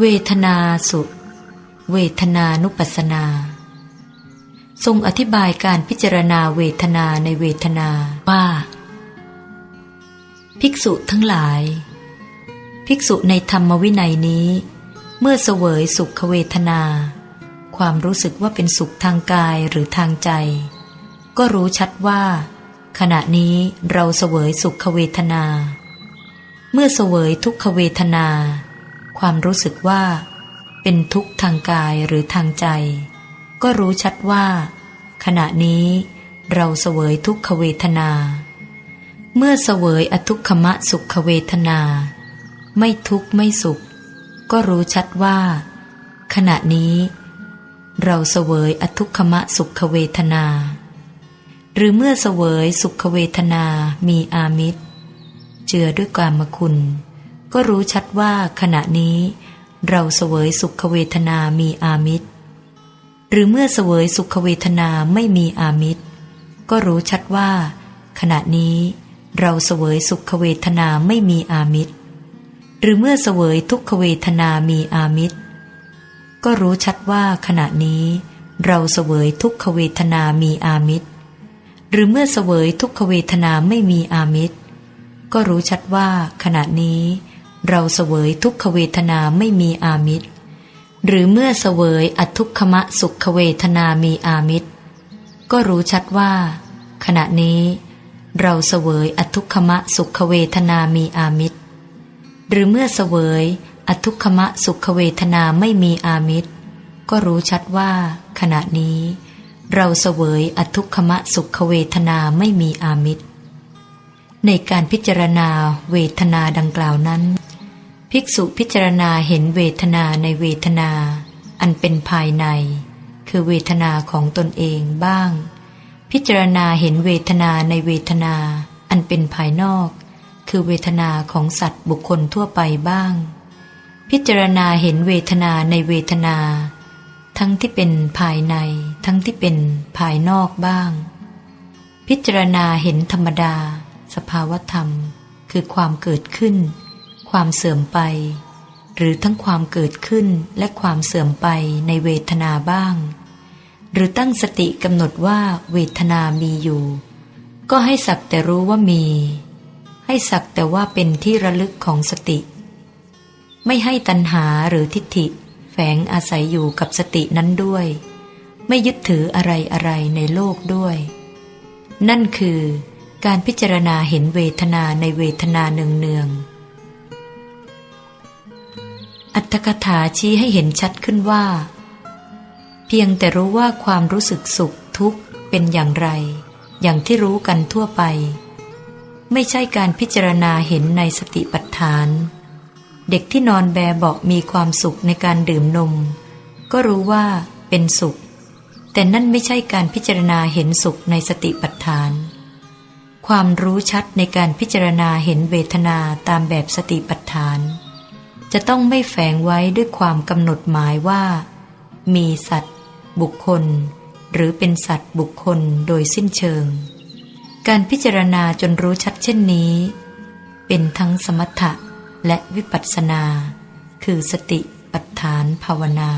เวทนาสุ เวทนานุปัสนา ทรงอธิบายการพิจารณาเวทนาในเวทนาว่า ภิกษุทั้งหลาย ภิกษุในธรรมวินัยนี้ เมื่อเสวยสุขเวทนา ความรู้สึกว่าเป็นสุขทางกายหรือทางใจ ก็รู้ชัดว่า ขณะนี้เราเสวยสุขเวทนา เมื่อเสวยทุกขเวทนา ความรู้สึกว่า เป็นทุกข์ทางกายหรือทางใจ ก็รู้ชัดว่า ขณะนี้เราเสวยทุกขเวทนา เมื่อเสวยอทุกขมะสุขเวทนา ไม่ทุกข์ไม่สุข ก็รู้ชัดว่า ขณะนี้ เราเสวยอทุกขมะสุขเวทนา หรือเมื่อเสวยสุขเวทนามีอามิตร เจือด้วยกามคุณ ก็รู้ชัดว่าขณะนี้เราเสวยสุขเวทนามีอามิตร หรือเมื่อเสวยสุขเวทนาไม่มีอามิตร ก็รู้ชัดว่า ขณะนี้เราเสวยสุขเวทนาไม่มีอามิตร หรือเมื่อเสวยทุกขเวทนามีอามิตร ก็รู้ชัดว่าขณะนี้ เราเสวยทุกขเวทนามีอามิตร หรือเมื่อเสวยทุกขเวทนาไม่มีอามิตร ก็รู้ชัดว่าขณะนี้ เราเสวยทุกขเวทนาไม่มีอามิตร หรือเมื่อเสวยอทุกขมะสุขเวทนามีอามิตร ก็รู้ชัดว่า ขณะนี้ เราเสวยอทุกขมะสุขเวทนามีอามิตร หรือเมื่อเสวยอทุกขมะสุขเวทนาไม่มีอามิตร ก็รู้ชัดว่า ขณะนี้ เราเสวยอทุกขมะสุขเวทนาไม่มีอามิตรในการพิจารณาเวทนาดังกล่าวนั้น ภิกษุพิจารณาเห็นเวทนาในเวทนา อันเป็นภายใน คือเวทนาของตนเองบ้าง พิจารณาเห็นเวทนาในเวทนา อันเป็นภายนอก คือเวทนาของสัตว์บุคคลทั่วไปบ้าง พิจารณาเห็นเวทนาในเวทนา ทั้งที่เป็นภายใน ทั้งที่เป็นภายนอกบ้าง พิจารณาเห็นธรรมดา สภาวธรรม คือความเกิดขึ้น ความเสื่อมไป หรือทั้งความเกิดขึ้นและความเสื่อมไปในเวทนาบ้าง หรือตั้งสติกำหนดว่าเวทนามีอยู่ ก็ให้สักแต่รู้ว่ามี ให้สักแต่ว่าเป็นที่ระลึกของสติ ไม่ให้ตัณหาหรือทิฏฐิแฝงอาศัยอยู่กับสตินั้นด้วย ไม่ยึดถืออะไรอะไรในโลกด้วย นั่นคือการพิจารณาเห็นเวทนาในเวทนาเนืองๆ อัตถกถาชี้ให้เห็นชัดขึ้นว่า เพียงแต่รู้ว่าความรู้สึกสุขทุกข์เป็นอย่างไร อย่างที่รู้กันทั่วไป ไม่ใช่การพิจารณาเห็นในสติปัฏฐาน เด็กที่นอนแบเบาะมีความสุขในการดื่มนม ก็รู้ว่าเป็นสุข แต่นั่นไม่ใช่การพิจารณาเห็นสุขในสติปัฏฐาน ความรู้ชัดในการพิจารณาเห็นเวทนาตามแบบสติปัฏฐาน จะต้องไม่แฝงไว้ด้วยความกำหนดหมายว่า มีสัตว์ บุคคล หรือเป็นสัตว์บุคคลโดยสิ้นเชิง การพิจารณาจนรู้ชัดเช่นนี้ เป็นทั้งสมถะและวิปัสสนา คือสติปัฏฐานภาวนา